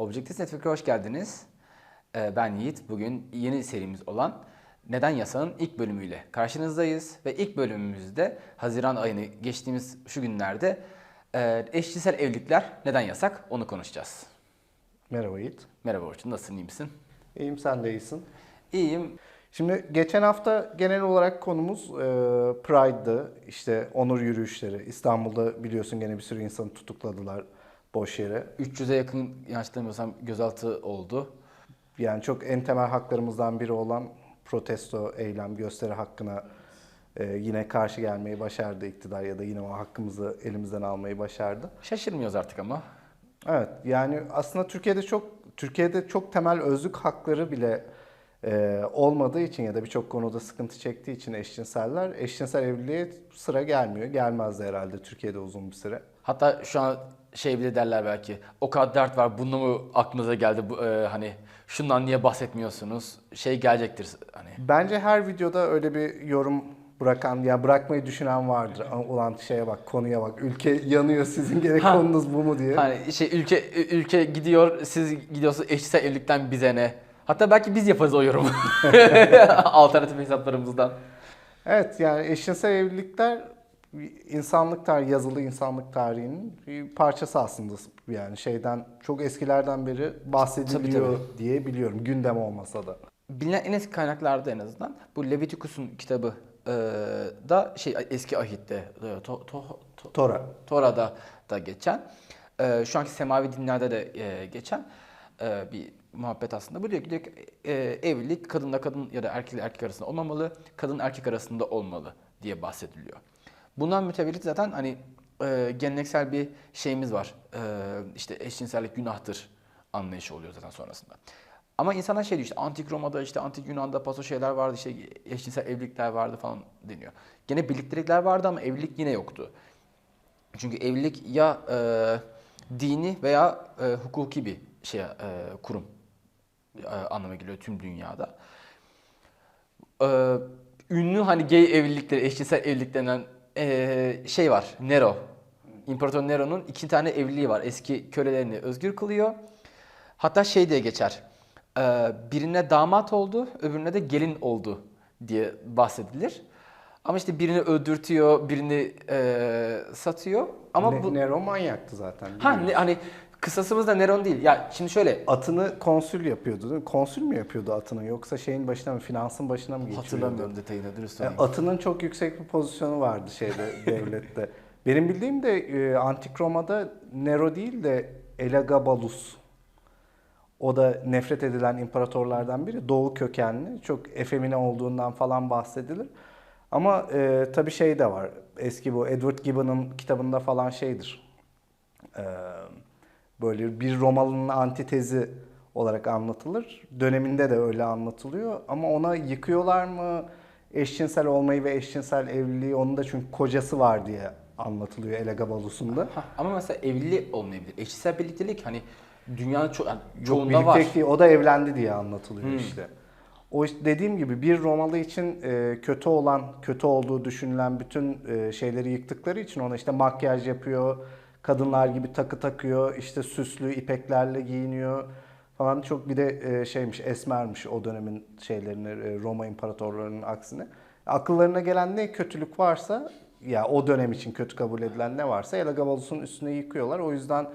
Objective Network'a hoş geldiniz. Ee, Ben Yiğit. Bugün yeni serimiz olan Neden Yasa'nın ilk bölümüyle karşınızdayız. Ve ilk bölümümüzde Haziran ayını geçtiğimiz şu günlerde e, eşcinsel evlilikler neden yasak onu konuşacağız. Merhaba Yiğit. Merhaba Orçun, nasılsın, iyi misin? İyiyim sen de iyisin. İyiyim. Şimdi geçen hafta genel olarak konumuz e, Pride'dı. İşte onur yürüyüşleri. İstanbul'da biliyorsun gene bir sürü insanı tutukladılar boş yere. 300'e yakın yanlış gözaltı oldu. Yani çok en temel haklarımızdan biri olan protesto, eylem, gösteri hakkına e, yine karşı gelmeyi başardı iktidar ya da yine o hakkımızı elimizden almayı başardı. Şaşırmıyoruz artık ama. Evet yani aslında Türkiye'de çok Türkiye'de çok temel özlük hakları bile e, olmadığı için ya da birçok konuda sıkıntı çektiği için eşcinseller eşcinsel evliliğe sıra gelmiyor. Gelmez de herhalde Türkiye'de uzun bir süre. Hatta şu an şey bile derler belki. O kadar dert var. Bununla mı aklınıza geldi? Bu, e, hani şundan niye bahsetmiyorsunuz? Şey gelecektir hani. Bence her videoda öyle bir yorum bırakan ya bırakmayı düşünen vardır. Ulan şeye bak konuya bak ülke yanıyor sizin gerek Ha. konunuz bu mu diye. Hani şey ülke ülke gidiyor, siz gidiyorsunuz eşcinsel evlilikten bize ne? Hatta belki biz yaparız o yorumu. Alternatif hesaplarımızdan. Evet yani eşcinsel evlilikler insanlık tarihi, yazılı insanlık tarihinin bir parçası aslında yani şeyden çok eskilerden beri bahsediliyor Tabii, diye biliyorum gündem olmasa da. Bilinen en eski kaynaklarda en azından bu Leviticus'un kitabı e, da şey eski ahitte to, to, to- Tora. Tora'da da geçen, e, şu anki semavi dinlerde de e, geçen e, bir muhabbet aslında. Bu diyor ki, diyor ki, e, evlilik kadınla kadın ya da erkekle erkek arasında olmamalı, kadın erkek arasında olmalı diye bahsediliyor. Bundan mütevellit zaten hani e, geleneksel bir şeyimiz var. E, işte eşcinsellik günahtır anlayışı oluyor zaten sonrasında. Ama insanlar şey diyor işte antik Roma'da işte antik Yunan'da paso şeyler vardı işte eşcinsel evlilikler vardı falan deniyor. Gene birliktelikler vardı ama evlilik yine yoktu. Çünkü evlilik ya e, dini veya e, hukuki bir şey e, kurum e, anlamına geliyor tüm dünyada. E, ünlü hani gay evlilikleri, eşcinsel evlilik denen e, şey var. Nero. İmparator Nero'nun iki tane evliliği var. Eski kölelerini özgür kılıyor. Hatta şey diye geçer. E, birine damat oldu, öbürüne de gelin oldu diye bahsedilir. Ama işte birini öldürtüyor, birini e, satıyor. Ama Ne, bu Nero manyaktı zaten. ha ne, hani kısasımız da Neron değil. Ya şimdi şöyle Atını konsül yapıyordu değil mi? Konsül mü yapıyordu atını yoksa şeyin başına mı finansın başına mı geçiyordu? hatırlamıyorum detayını dürüst Yani olayım. atının çok yüksek bir pozisyonu vardı şeyde devlette. Benim bildiğim de e, antik Roma'da Nero değil de Elagabalus. O da nefret edilen imparatorlardan biri. Doğu kökenli. Çok efemine olduğundan falan bahsedilir. Ama e, tabii şey de var. Eski bu Edward Gibbon'ın kitabında falan şeydir. E, böyle bir Romalı'nın antitezi olarak anlatılır. Döneminde de öyle anlatılıyor. Ama ona yıkıyorlar mı eşcinsel olmayı ve eşcinsel evliliği onun da çünkü kocası var diye anlatılıyor Elagabalus'un da. Ha, ama mesela evli olmayabilir. Eşcinsel birliktelik hani dünyanın ço- yani Yok çoğunda var. birlikte değil, o da evlendi diye anlatılıyor Hmm. işte. O işte dediğim gibi bir Romalı için e, kötü olan, kötü olduğu düşünülen bütün e, şeyleri yıktıkları için ona işte makyaj yapıyor, kadınlar gibi takı takıyor, işte süslü ipeklerle giyiniyor falan çok bir de e, şeymiş esmermiş o dönemin şeylerini e, Roma imparatorlarının aksine. Akıllarına gelen ne kötülük varsa ya o dönem için kötü kabul edilen ne varsa Elagabalus'un üstüne yıkıyorlar. O yüzden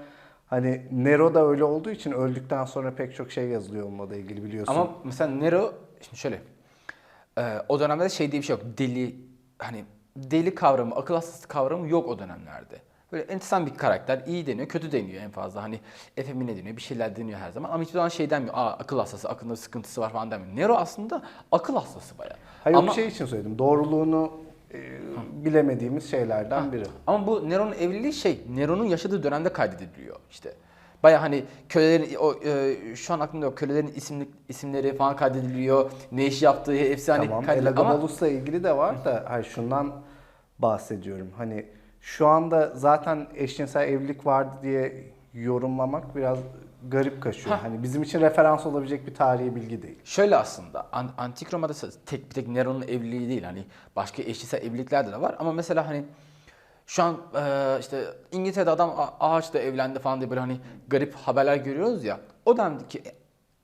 hani Nero da öyle olduğu için öldükten sonra pek çok şey yazılıyor onunla da ilgili biliyorsun. Ama mesela Nero şimdi şöyle. e, o dönemde de şey diye bir şey yok. Deli hani deli kavramı, akıl hastası kavramı yok o dönemlerde. Böyle enteresan bir karakter. iyi deniyor, kötü deniyor en fazla. Hani efemine deniyor, bir şeyler deniyor her zaman. Ama hiçbir zaman şey denmiyor. Aa akıl hastası, aklında sıkıntısı var falan denmiyor. Nero aslında akıl hastası bayağı. Hayır Ama- bir şey için söyledim. Doğruluğunu e, bilemediğimiz şeylerden biri. Ama bu Nero'nun evliliği şey, Nero'nun yaşadığı dönemde kaydediliyor işte. Baya hani kölelerin, o, e, şu an aklımda yok, kölelerin isimli, isimleri falan kaydediliyor. Ne iş yaptığı hepsi hani tamam. kaydediliyor. Ama Elagabalus'la ilgili de var da hayır şundan bahsediyorum. Hani şu anda zaten eşcinsel evlilik vardı diye yorumlamak biraz garip kaçıyor. Hah. Hani bizim için referans olabilecek bir tarihi bilgi değil. şöyle aslında, an- Antik Roma'da tek bir tek Nero'nun evliliği değil. Hani başka eşcinsel evliliklerde de var. Ama mesela hani Şu an e, işte İngiltere'de adam ağaçla evlendi falan diye böyle hani garip haberler görüyoruz ya. o dönemki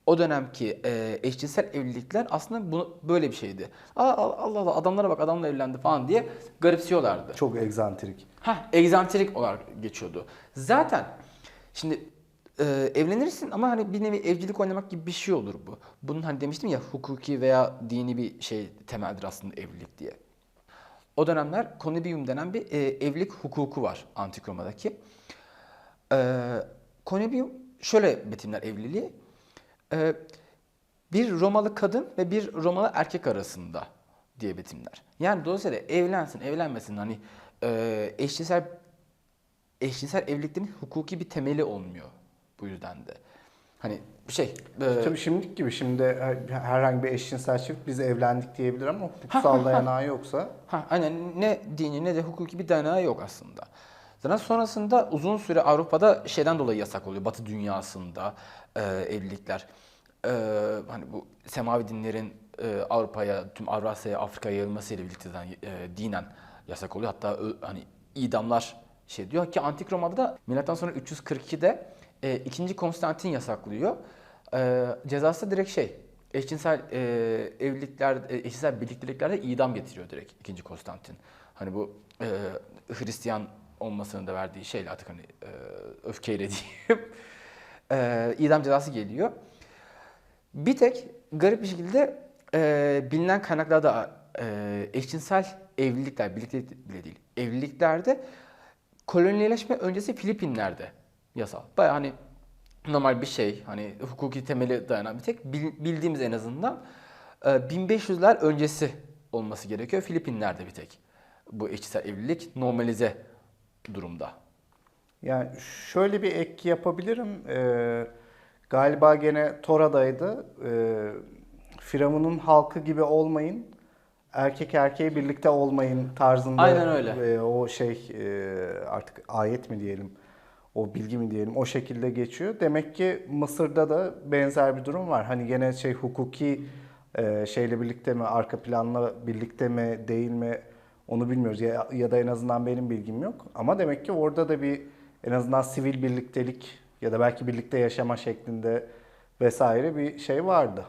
o dönemki e, eşcinsel evlilikler aslında bunu böyle bir şeydi. Aa, Allah Allah adamlara bak adamla evlendi falan diye garipsiyorlardı. Çok egzantrik. Ha, egzantrik olarak geçiyordu. Zaten şimdi e, evlenirsin ama hani bir nevi evcilik oynamak gibi bir şey olur bu. Bunun hani demiştim ya hukuki veya dini bir şey temeldir aslında evlilik diye. O dönemler connubium denen bir e, evlilik hukuku var Antik Roma'daki. E, connubium şöyle betimler evliliği. E, bir Romalı kadın ve bir Romalı erkek arasında diye betimler. Yani dolayısıyla evlensin, evlenmesin hani e, eşcinsel eşcinsel evliliklerin hukuki bir temeli olmuyor bu yüzden de. Hani şey e, Tabii şimdiki gibi şimdi her- herhangi bir eşcinsel çift biz evlendik diyebilir ama hukuksal dayanağı yoksa Ha, aynen ne dini ne de hukuki bir dayanağı yok aslında. Zaten sonrasında uzun süre Avrupa'da şeyden dolayı yasak oluyor. Batı dünyasında e, evlilikler. E, hani bu semavi dinlerin e, Avrupa'ya, tüm Avrasya'ya, Afrika'ya yayılmasıyla birlikte zaten, e, dinen yasak oluyor. Hatta ö- hani idamlar şey diyor ki Antik Roma'da da milattan sonra 342'de e, 2. Konstantin yasaklıyor. E, cezası da direkt şey eşcinsel e, evlilikler, e, eşcinsel birlikteliklerde idam getiriyor direkt 2. Konstantin. Hani bu e, Hristiyan olmasının da verdiği şeyle artık hani e, öfkeyle diyeyim. e, idam cezası geliyor. Bir tek garip bir şekilde e, bilinen kaynaklarda e, eşcinsel evlilikler, birliktelik bile değil, evliliklerde kolonileşme öncesi Filipinler'de yasal. Baya hani normal bir şey, hani hukuki temeli dayanan bir tek bil- bildiğimiz en azından e, 1500'ler öncesi olması gerekiyor. Filipinler'de bir tek bu eşcinsel evlilik normalize durumda. Yani şöyle bir ek yapabilirim. Ee, galiba gene Tora'daydı. Ee, Firavun'un halkı gibi olmayın, erkek erkeğe birlikte olmayın tarzında. Aynen öyle. e, o şey e, artık ayet mi diyelim, o bilgi mi diyelim o şekilde geçiyor. Demek ki Mısır'da da benzer bir durum var. Hani gene şey hukuki e, şeyle birlikte mi, arka planla birlikte mi, değil mi onu bilmiyoruz ya, ya da en azından benim bilgim yok. Ama demek ki orada da bir en azından sivil birliktelik ya da belki birlikte yaşama şeklinde vesaire bir şey vardı.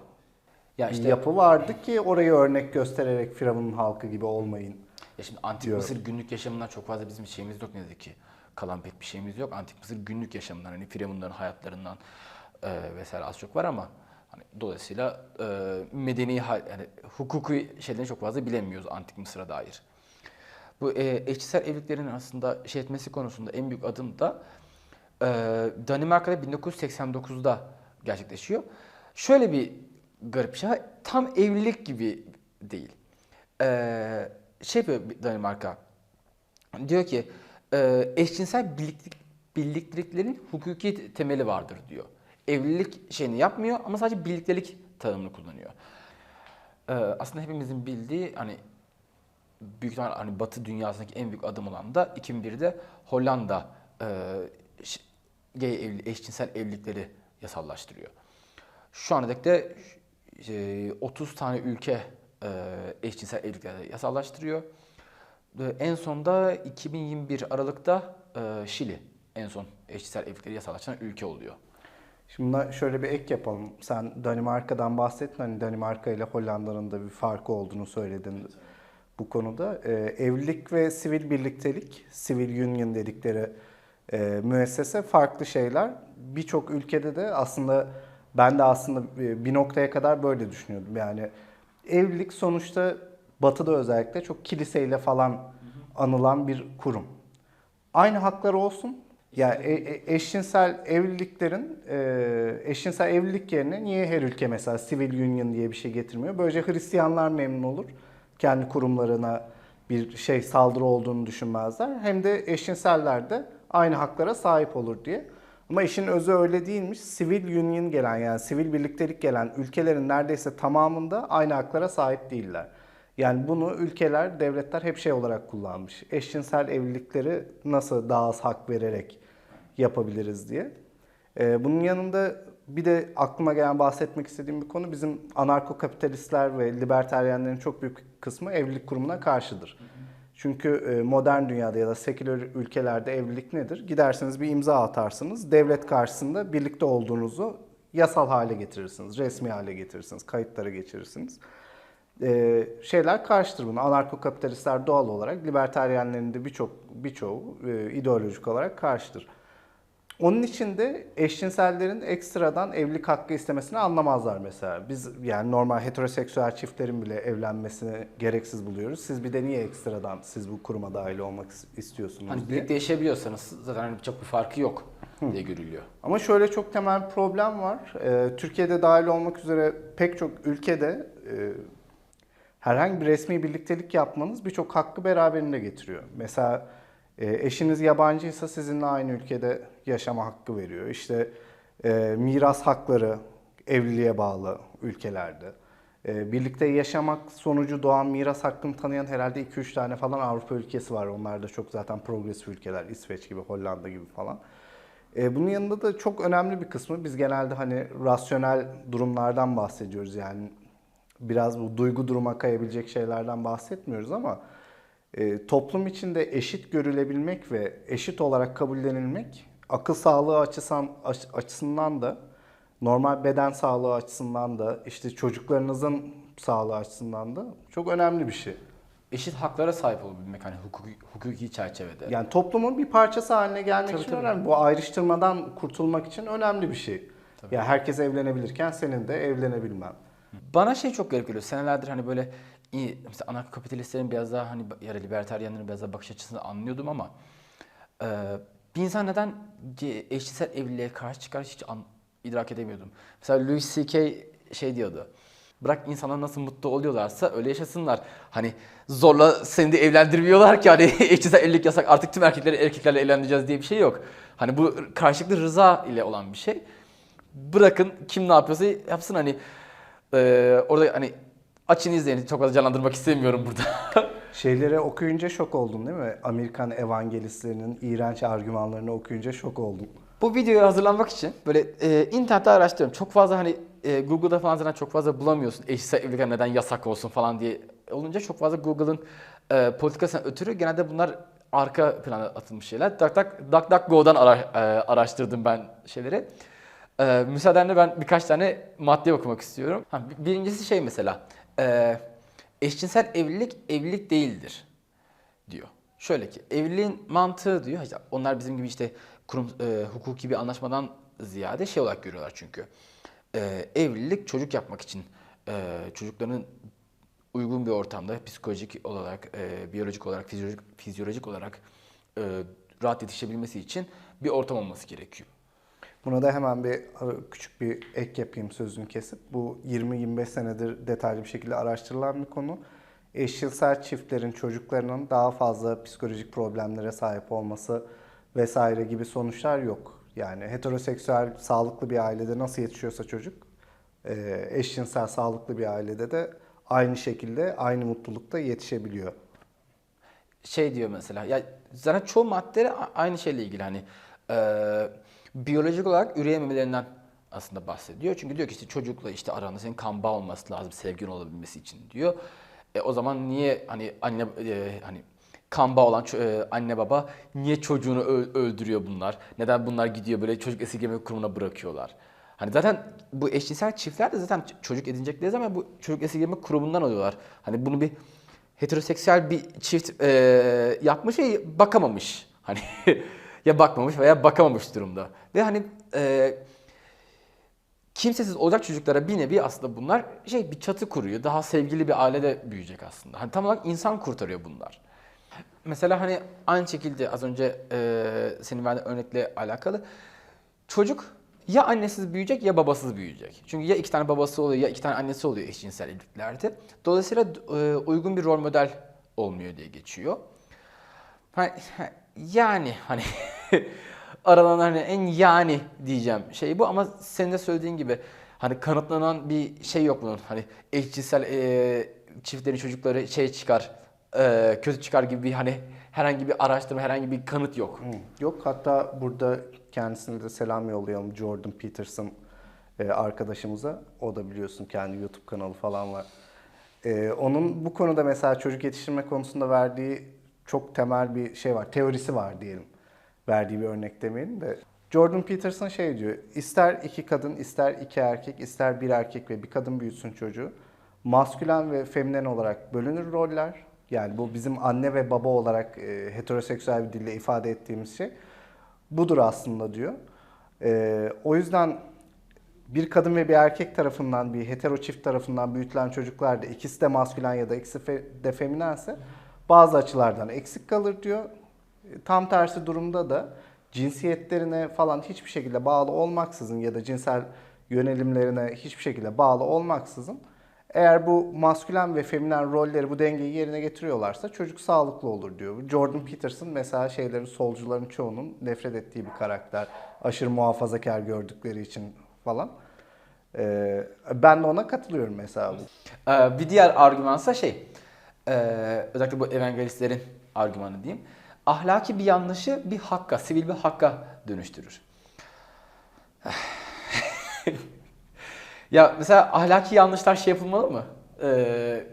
Ya bir işte yapı vardı ki orayı örnek göstererek Firavun'un halkı gibi olmayın. Ya şimdi Antik diyorum. Mısır günlük yaşamından çok fazla bizim şeyimiz yok ne yazık ki. Kalan pek bir şeyimiz yok. Antik Mısır günlük yaşamından hani Firavunların hayatlarından e, vesaire az çok var ama hani dolayısıyla e, medeni yani hukuki şeylerini çok fazla bilemiyoruz Antik Mısır'a dair. Bu e, eşcinsel evliliklerin aslında şey etmesi konusunda en büyük adım da e, Danimarka'da 1989'da gerçekleşiyor. Şöyle bir garip şey. Tam evlilik gibi değil. E, şey yapıyor Danimarka. Diyor ki e, eşcinsel birliktelik, birlikteliklerin hukuki temeli vardır diyor. Evlilik şeyini yapmıyor ama sadece birliktelik tanımını kullanıyor. E, aslında hepimizin bildiği hani büyük hani Batı dünyasındaki en büyük adım olan da 2001'de Hollanda e, gay evli, eşcinsel evlilikleri yasallaştırıyor. Şu ana dek de e, 30 tane ülke e, eşcinsel evlilikleri yasallaştırıyor. E, En son da 2021 Aralık'ta e, Şili en son eşcinsel evlilikleri yasallaştıran ülke oluyor. Şimdi buna şöyle bir ek yapalım. Sen Danimarka'dan bahsettin. Hani Danimarka ile Hollanda'nın da bir farkı olduğunu söyledin bu konuda. Evlilik ve sivil birliktelik, civil union dedikleri e, müessese farklı şeyler. Birçok ülkede de aslında ben de aslında e, bir noktaya kadar böyle düşünüyordum. Yani evlilik sonuçta Batı'da özellikle çok kiliseyle falan anılan bir kurum. Aynı hakları olsun. Ya e- e- eşcinsel evliliklerin eşcinsel evlilik yerine niye her ülke mesela civil union diye bir şey getirmiyor? Böylece Hristiyanlar memnun olur. Kendi kurumlarına bir şey saldırı olduğunu düşünmezler. Hem de eşcinseller de aynı haklara sahip olur diye. Ama işin özü öyle değilmiş. Civil union gelen yani sivil birliktelik gelen ülkelerin neredeyse tamamında aynı haklara sahip değiller. Yani bunu ülkeler, devletler hep şey olarak kullanmış. Eşcinsel evlilikleri nasıl daha az hak vererek yapabiliriz diye. Ee, bunun yanında bir de aklıma gelen bahsetmek istediğim bir konu bizim anarko-kapitalistler ve liberteryenlerin çok büyük kısmı evlilik kurumuna karşıdır. Çünkü e, modern dünyada ya da seküler ülkelerde evlilik nedir? Gidersiniz bir imza atarsınız. Devlet karşısında birlikte olduğunuzu yasal hale getirirsiniz, resmi hale getirirsiniz, kayıtlara geçirirsiniz. Ee, şeyler karşıtır bunu. Anarko-kapitalistler doğal olarak, libertaryenlerin de birçok birçoğu e, ideolojik olarak karşıtır. Onun için de eşcinsellerin ekstradan evlilik hakkı istemesini anlamazlar mesela. Biz yani normal heteroseksüel çiftlerin bile evlenmesini gereksiz buluyoruz. Siz bir de niye ekstradan siz bu kuruma dahil olmak istiyorsunuz Hani diye. birlikte yaşayabiliyorsanız zaten hani çok bir farkı yok diye görülüyor. Ama şöyle çok temel bir problem var. Ee, Türkiye'de dahil olmak üzere pek çok ülkede e, herhangi bir resmi birliktelik yapmanız birçok hakkı beraberinde getiriyor. Mesela e, eşiniz yabancıysa sizinle aynı ülkede yaşama hakkı veriyor. İşte e, miras hakları evliliğe bağlı ülkelerde. E, birlikte yaşamak sonucu doğan miras hakkını tanıyan herhalde 2-3 tane falan Avrupa ülkesi var. Onlar da çok zaten progresif ülkeler. İsveç gibi, Hollanda gibi falan. E, bunun yanında da çok önemli bir kısmı biz genelde hani rasyonel durumlardan bahsediyoruz yani biraz bu duygu duruma kayabilecek şeylerden bahsetmiyoruz ama e, toplum içinde eşit görülebilmek ve eşit olarak kabullenilmek akıl sağlığı açısından, aç- açısından da normal beden sağlığı açısından da işte çocuklarınızın sağlığı açısından da çok önemli bir şey. Eşit haklara sahip olabilmek hani hukuki, hukuki çerçevede. Yani toplumun bir parçası haline gelmek Tabii, için tabii. önemli. Bu ayrıştırmadan kurtulmak için önemli bir şey. Ya herkes evlenebilirken senin de evlenebilmen. Bana şey çok garip geliyor. Senelerdir hani böyle iyi, mesela anarko-kapitalistlerin biraz daha hani ya da libertaryenlerin biraz daha bakış açısını anlıyordum ama e, bir insan neden eşcinsel evliliğe karşı çıkar hiç an, idrak edemiyordum. Mesela Louis C.K. şey diyordu. Bırak insanlar nasıl mutlu oluyorlarsa öyle yaşasınlar. Hani zorla seni de evlendirmiyorlar ki hani eşcinsel evlilik yasak artık tüm erkekleri erkeklerle evlendireceğiz diye bir şey yok. Hani bu karşılıklı rıza ile olan bir şey. Bırakın kim ne yapıyorsa yapsın hani ee, orada hani açın izleyin çok fazla canlandırmak istemiyorum burada. Şeyleri okuyunca şok oldun değil mi? Amerikan evangelistlerinin iğrenç argümanlarını okuyunca şok oldum. Bu videoya hazırlanmak için böyle e, internette araştırıyorum. Çok fazla hani e, Google'da falan zaten çok fazla bulamıyorsun. Eşcinsel evlilikler neden yasak olsun falan diye olunca çok fazla Google'ın e, politikasından ötürü genelde bunlar arka plana atılmış şeyler. Duck, duck, DuckDuckGo'dan ara, e, araştırdım ben şeyleri. E, müsaadenle ben birkaç tane madde okumak istiyorum. Ha, bir- birincisi şey mesela. E, eşcinsel evlilik evlilik değildir diyor. Şöyle ki evliliğin mantığı diyor. onlar bizim gibi işte kurum e, hukuki bir anlaşmadan ziyade şey olarak görüyorlar çünkü. E, evlilik çocuk yapmak için e, çocukların uygun bir ortamda psikolojik olarak, e, biyolojik olarak, fizyolojik, fizyolojik olarak e, rahat yetişebilmesi için bir ortam olması gerekiyor. Buna da hemen bir küçük bir ek yapayım sözünü kesip. Bu 20-25 senedir detaylı bir şekilde araştırılan bir konu. Eşcinsel çiftlerin çocuklarının daha fazla psikolojik problemlere sahip olması vesaire gibi sonuçlar yok. Yani heteroseksüel sağlıklı bir ailede nasıl yetişiyorsa çocuk, e, eşcinsel sağlıklı bir ailede de aynı şekilde aynı mutlulukta yetişebiliyor. şey diyor mesela ya zaten çoğu maddeleri a- aynı şeyle ilgili hani e, biyolojik olarak üreyememelerinden aslında bahsediyor. Çünkü diyor ki işte çocukla işte aranda senin kan bağı olması lazım sevgin olabilmesi için diyor. E, o zaman niye hani anne e, hani kan bağı olan e, anne baba niye çocuğunu öldürüyor bunlar? Neden bunlar gidiyor böyle çocuk esirgeme kurumuna bırakıyorlar? Hani zaten bu eşcinsel çiftler de zaten çocuk edinecekleri zaman bu çocuk esirgeme kurumundan alıyorlar. Hani bunu bir heteroseksüel bir çift e, yapmış ve bakamamış. Hani ya bakmamış veya bakamamış durumda. Ve hani e, kimsesiz olacak çocuklara bir nevi aslında bunlar şey bir çatı kuruyor. Daha sevgili bir ailede büyüyecek aslında. Hani tam olarak insan kurtarıyor bunlar. Mesela hani aynı şekilde az önce e, senin verdiğin örnekle alakalı çocuk ya annesiz büyüyecek ya babasız büyüyecek. Çünkü ya iki tane babası oluyor ya iki tane annesi oluyor eşcinsel evliliklerde. Dolayısıyla e, uygun bir rol model olmuyor diye geçiyor. Yani hani aradan hani en yani diyeceğim şey bu ama senin de söylediğin gibi hani kanıtlanan bir şey yok bunun. Hani eşcinsel e, çiftlerin çocukları şey çıkar, e, kötü çıkar gibi bir hani herhangi bir araştırma, herhangi bir kanıt yok. Yok hatta burada kendisine de selam yollayalım Jordan Peterson e, arkadaşımıza. O da biliyorsun kendi YouTube kanalı falan var. E, onun bu konuda mesela çocuk yetiştirme konusunda verdiği çok temel bir şey var. Teorisi var diyelim. Verdiği bir örnek demeyelim de. Jordan Peterson şey diyor. ister iki kadın, ister iki erkek, ister bir erkek ve bir kadın büyütsün çocuğu. Maskülen ve feminen olarak bölünür roller. Yani bu bizim anne ve baba olarak e, heteroseksüel bir dille ifade ettiğimiz şey. Budur aslında diyor. E, o yüzden bir kadın ve bir erkek tarafından, bir hetero çift tarafından büyütülen çocuklar da ikisi de maskülen ya da ikisi de feminense bazı açılardan eksik kalır diyor. Tam tersi durumda da cinsiyetlerine falan hiçbir şekilde bağlı olmaksızın ya da cinsel yönelimlerine hiçbir şekilde bağlı olmaksızın eğer bu maskülen ve feminen rolleri bu dengeyi yerine getiriyorlarsa çocuk sağlıklı olur diyor. Jordan Peterson mesela şeylerin solcuların çoğunun nefret ettiği bir karakter. Aşırı muhafazakar gördükleri için falan. Ee, ben de ona katılıyorum mesela. Ee, bir diğer argümansa şey, e, özellikle bu evangelistlerin argümanı diyeyim. Ahlaki bir yanlışı bir hakka, sivil bir hakka dönüştürür. ya mesela ahlaki yanlışlar şey yapılmalı mı? Ee,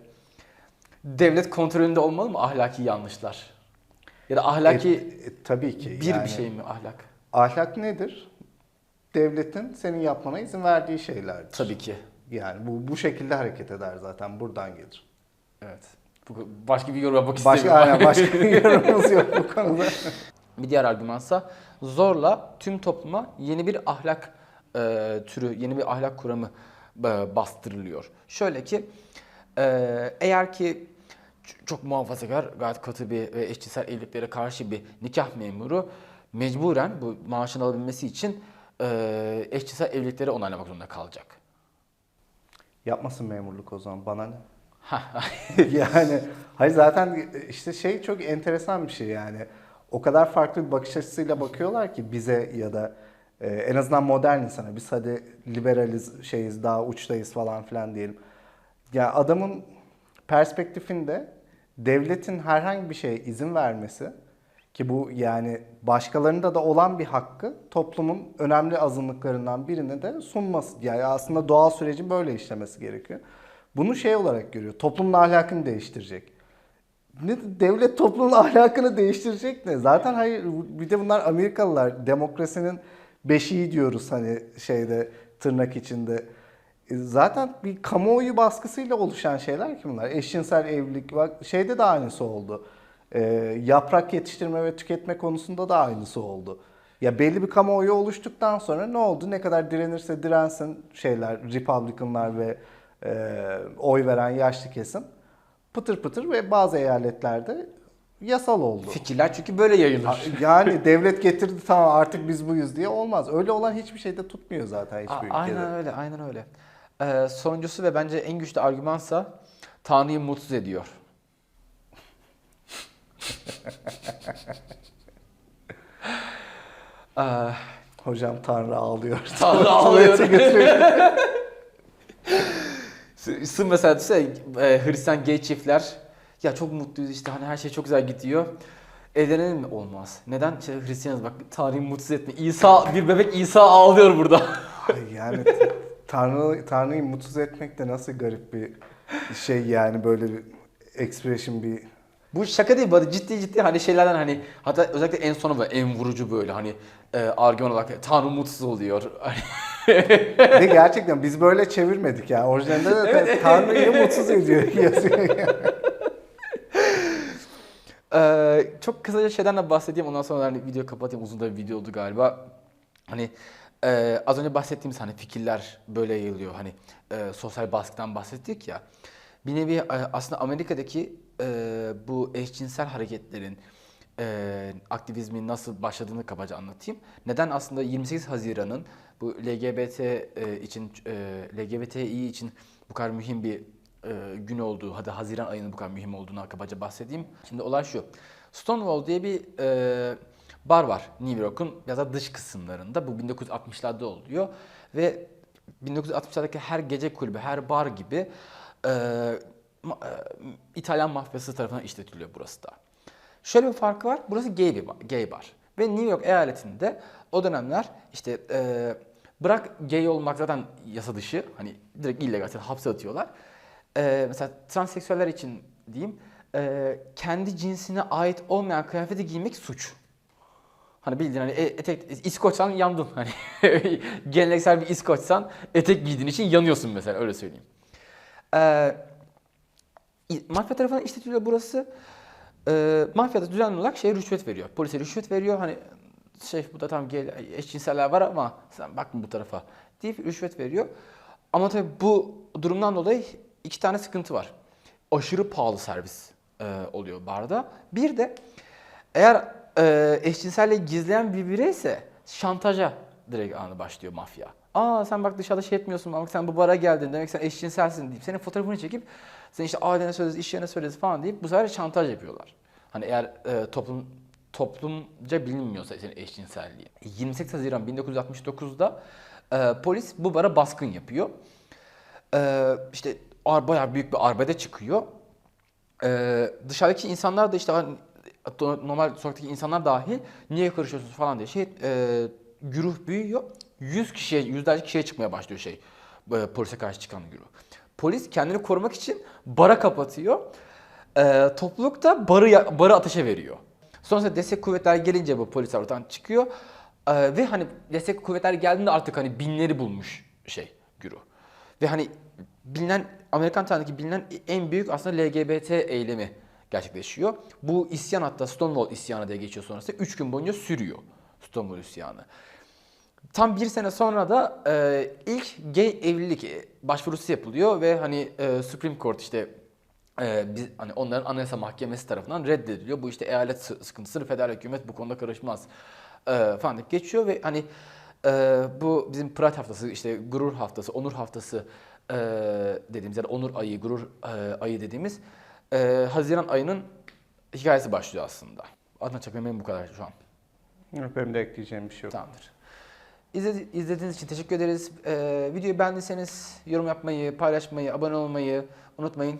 devlet kontrolünde olmalı mı ahlaki yanlışlar? Ya da ahlaki E, e, tabii ki. bir yani bir şey mi ahlak? Ahlak nedir? Devletin senin yapmana izin verdiği şeylerdir. Tabii ki. Yani bu bu şekilde hareket eder zaten. Buradan gelir. Evet. Başka bir yorum yapmak Başka aynen başka bir yorumumuz yok bu konuda. Bir diğer argümansa zorla tüm topluma yeni bir ahlak e, türü, yeni bir ahlak kuramı e, bastırılıyor. Şöyle ki e, eğer ki çok muhafazakar, gayet katı bir ve eşcinsel evliliklere karşı bir nikah memuru mecburen bu maaşını alabilmesi için e, eşcinsel evlilikleri onaylamak zorunda kalacak. Yapmasın memurluk o zaman bana ne? Yani hayır zaten işte şey çok enteresan bir şey yani. O kadar farklı bir bakış açısıyla bakıyorlar ki bize ya da e, en azından modern insana. Biz hadi liberaliz şeyiz daha uçtayız falan filan diyelim. Ya adamın perspektifinde devletin herhangi bir şeye izin vermesi ki bu yani başkalarında da olan bir hakkı toplumun önemli azınlıklarından birine de sunması. Yani aslında doğal sürecin böyle işlemesi gerekiyor. Bunu şey olarak görüyor. Toplumun ahlakını değiştirecek. Ne, devlet toplumun ahlakını değiştirecek ne? Zaten hayır bir de bunlar Amerikalılar. Demokrasinin beşiği diyoruz hani şeyde tırnak içinde. E, Zaten bir kamuoyu baskısıyla oluşan şeyler ki bunlar. Eşcinsel evlilik, bak şeyde de aynısı oldu. E, yaprak yetiştirme ve tüketme konusunda da aynısı oldu. Ya belli bir kamuoyu oluştuktan sonra ne oldu? Ne kadar direnirse dirensin şeyler, Republicanlar ve e, oy veren yaşlı kesim pıtır pıtır ve bazı eyaletlerde yasal oldu. Fikirler çünkü böyle yayılır. Yani devlet getirdi tamam artık biz buyuz diye olmaz. Öyle olan hiçbir şeyde tutmuyor zaten hiçbir A- ülkede. aynen öyle, aynen öyle. Ee, sonuncusu ve bence en güçlü argümansa Tanrı'yı mutsuz ediyor. Ee, Hocam Tanrı ağlıyor. Tanrı ağlıyor. Sın mesela düşünsene, e, Hristiyan gay çiftler ya çok mutluyuz işte hani her şey çok güzel gidiyor. Evlenelim mi? Olmaz. Neden? İşte Hristiyanız bak Tanrı'yı mutsuz etme. İsa, bir bebek İsa ağlıyor burada. Ay yani Tanrı, Tanrı'yı mutsuz etmek de nasıl garip bir şey yani böyle bir expression bir Bu şaka değil bu ciddi ciddi hani şeylerden hani hatta özellikle en sonu böyle en vurucu böyle hani e, argüman olarak Tanrı mutsuz oluyor. Ve gerçekten biz böyle çevirmedik yani. Orijinalde de Evet. Tanrı'yı mutsuz ediyor yazıyor. Ee, çok kısaca şeyden de bahsedeyim ondan sonra hani video kapatayım uzun da bir video oldu galiba. Hani e, az önce bahsettiğimiz hani fikirler böyle yayılıyor hani e, sosyal baskıdan bahsettik ya. Bir nevi e, aslında Amerika'daki e, bu eşcinsel hareketlerin e, aktivizmin nasıl başladığını kabaca anlatayım. Neden aslında 28 Haziran'ın bu LGBT e, için e, LGBTİ için bu kadar mühim bir e, gün olduğu, hadi Haziran ayının bu kadar mühim olduğunu kabaca bahsedeyim. Şimdi olay şu. Stonewall diye bir e, bar var New York'un ya da dış kısımlarında. Bu 1960'larda oluyor ve 1960'lardaki her gece kulübü, her bar gibi e, ma- e, İtalyan mafyası tarafından işletiliyor burası da. Şöyle bir farkı var. Burası gay bir bar, gay bar. Ve New York eyaletinde o dönemler işte e, bırak gay olmak zaten yasa dışı. Hani direkt illegal hapse atıyorlar. E, mesela transseksüeller için diyeyim e, kendi cinsine ait olmayan kıyafeti giymek suç. Hani bildiğin hani e- etek İskoçsan yandın hani geleneksel bir İskoçsan etek giydiğin için yanıyorsun mesela öyle söyleyeyim. Ee, mafya tarafından işletiliyor burası. Ee, mafya da düzenli olarak şey rüşvet veriyor. Polise rüşvet veriyor. Hani şey bu da tam gel eşcinseller var ama sen bakma bu tarafa deyip rüşvet veriyor. Ama tabii bu durumdan dolayı iki tane sıkıntı var. Aşırı pahalı servis e, oluyor barda. Bir de eğer e, eşcinselle gizleyen bir bireyse şantaja direkt anı başlıyor mafya. Aa sen bak dışarıda şey etmiyorsun ama sen bu bara geldin demek sen eşcinselsin deyip senin fotoğrafını çekip sen işte ailene söyleriz, iş yerine söyleriz falan deyip bu sefer şantaj yapıyorlar. Hani eğer e, toplum toplumca bilinmiyorsa senin eşcinselliği. 28 Haziran 1969'da e, polis bu bara baskın yapıyor. E, işte bayağı büyük bir arbede çıkıyor. Ee, dışarıdaki insanlar da işte hani, normal sokaktaki insanlar dahil niye karışıyorsunuz falan diye şey e, güruh büyüyor. 100 kişiye, yüzlerce kişiye çıkmaya başlıyor şey e, polise karşı çıkan güruh. Polis kendini korumak için bara kapatıyor. E, topluluk da barı, barı ateşe veriyor. Sonrasında destek kuvvetler gelince bu polis oradan çıkıyor. E, ve hani destek kuvvetler geldiğinde artık hani binleri bulmuş şey güruh. Ve hani bilinen Amerikan tarihindeki bilinen en büyük aslında LGBT eylemi gerçekleşiyor. Bu isyan hatta Stonewall isyanı diye geçiyor sonrası. 3 gün boyunca sürüyor Stonewall isyanı. Tam bir sene sonra da e, ilk gay evlilik başvurusu yapılıyor ve hani e, Supreme Court işte e, biz, hani onların anayasa mahkemesi tarafından reddediliyor. Bu işte eyalet sı- sıkıntısı, federal hükümet bu konuda karışmaz e, falan deyip geçiyor ve hani e, bu bizim Pride haftası, işte gurur haftası, onur haftası e, dediğimiz ya da onur ayı, gurur e, ayı dediğimiz e, Haziran ayının hikayesi başlıyor aslında. Adına çakmam bu kadar şu an. Yok, Benim de ekleyeceğim bir şey yok. Tamamdır. İzledi- İzlediğiniz için teşekkür ederiz. Ee, videoyu beğendiyseniz yorum yapmayı, paylaşmayı, abone olmayı unutmayın.